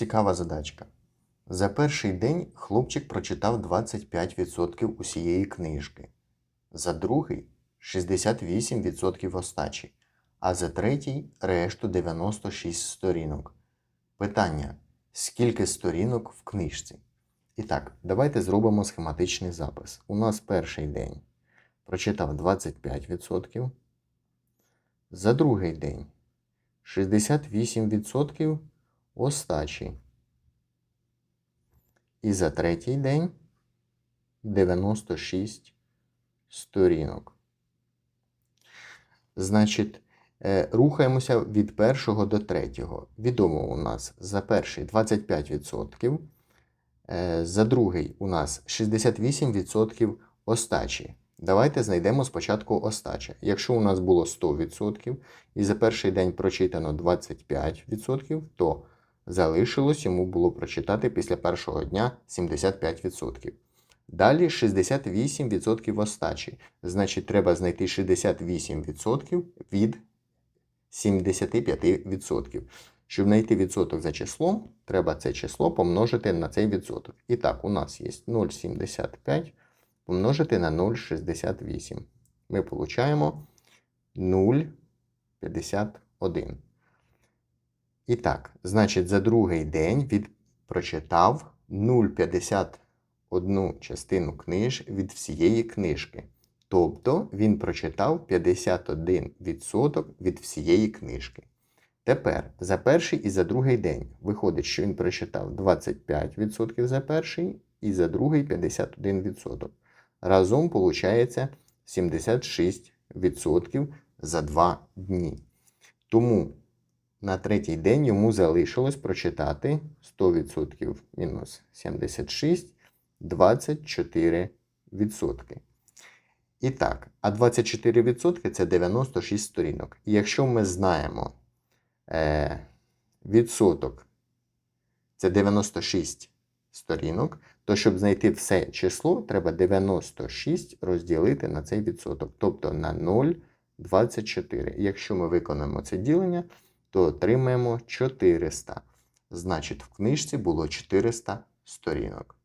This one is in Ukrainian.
Цікава задачка. За перший день хлопчик прочитав 25% усієї книжки, за другий 68% остачі, а за третій решту 96 сторінок. Питання: скільки сторінок в книжці? І так, давайте зробимо схематичний запис. У нас перший день прочитав 25%, за другий день 68% остачі. І за третій день 96 сторінок. Значить, е, рухаємося від першого до третього. Відомо у нас за перший 25%, е, за другий у нас 68% остачі. Давайте знайдемо спочатку остача. Якщо у нас було 100% і за перший день прочитано 25%, то залишилось йому було прочитати після першого дня 75%. Далі 68% остачі. Значить, треба знайти 68% від 75%. Щоб знайти відсоток за числом, треба це число помножити на цей відсоток. І так, у нас є 0,75 помножити на 0,68. Ми получаємо 0,51. І так, значить, за другий день він прочитав 0,51 частину книж від всієї книжки. Тобто він прочитав 51% від всієї книжки. Тепер за перший і за другий день виходить, що він прочитав 25% за перший і за другий 51%. Разом виходить 76% за 2 дні. Тому на третій день йому залишилось прочитати 100% мінус 76, 24%. І так, а 24% це 96 сторінок. І якщо ми знаємо е, відсоток це 96 сторінок, то щоб знайти все число, треба 96 розділити на цей відсоток, тобто на 0,24. Якщо ми виконаємо це ділення, то отримаємо 400. Значить, в книжці було 400 сторінок.